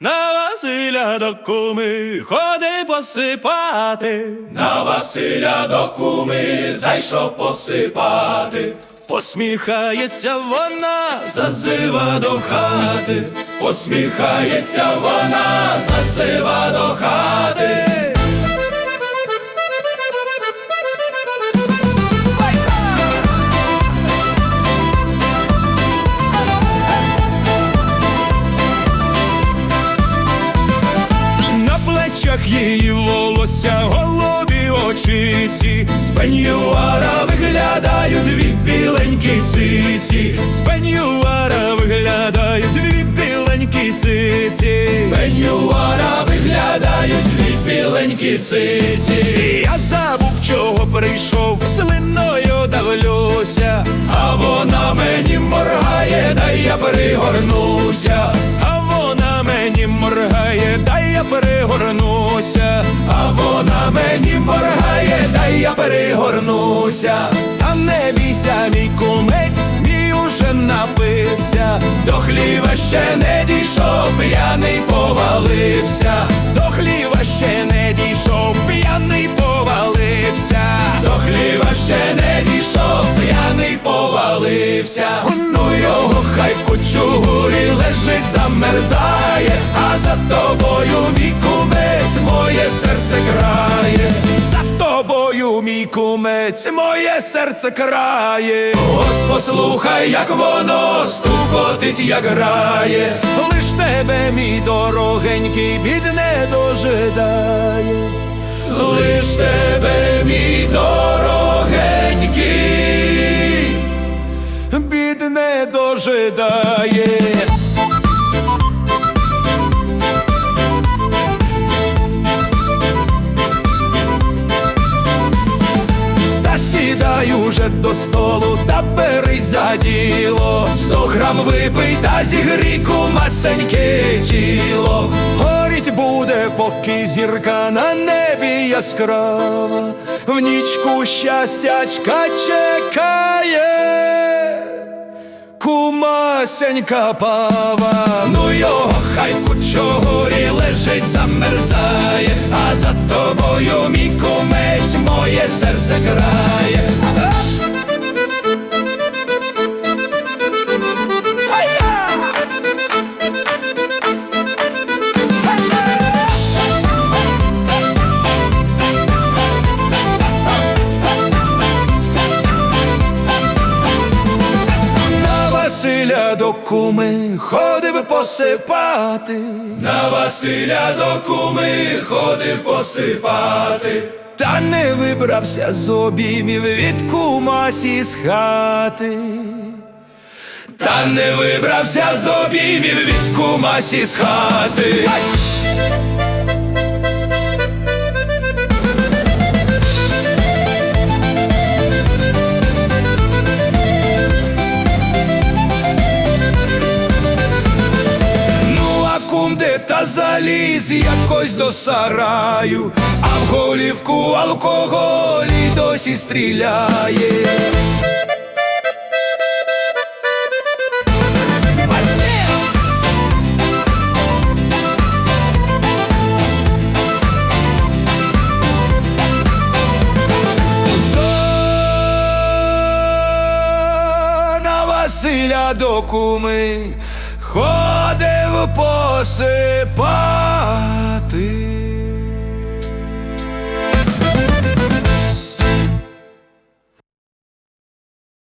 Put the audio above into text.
На Василя до куми ходи посипати, На Василя до куми зайшов посипати, посміхається вона, зазива до хати, посміхається вона, зазива плечах її волосся, голубі очиці, з пеньюара виглядають дві біленькі циці, з пеньюара виглядають дві біленькі циці. Пенюара виглядають дві біленькі циці, Я забув, чого прийшов, слиною давлюся, а вона мені моргає, дай я перегорнуся, а вона мені моргає, дай я перегорнуся, а вона мені моргає, дай я перегорнуся. та не бійся, мій кумець, мій уже напився, До хліва ще не дійшов, п'яний повалився, до хліва ще не дійшов, п'яний повалився. до хліва ще не дійшов, п'яний повалився. Ну його хай в кучугурі лежить, замерзає, кумець, моє серце крає. Ось послухай, як воно стукотить, як грає. Лиш тебе, мій дорогенький, бід не дожидає. Лиш тебе, мій дорогенький. бід не дожидає. Діло. Сто грам випий та зігрій кумасеньке тіло. Горіть буде, поки зірка на небі яскрава, в нічку щастячка чекає, кумасенька пава. Ну його хай в кучугурі лежить, замерзає, а за тобою мій кумець, моє Василя до куми ходив посипати, На Василя до куми ходив посипати, та не вибрався з обіймів від кумасі з хати. та не вибрався з обіймів від кумасі з хати. Та заліз якось до сараю, а в голівку алкоголі досі стріляє. на Василя до куми sais pas.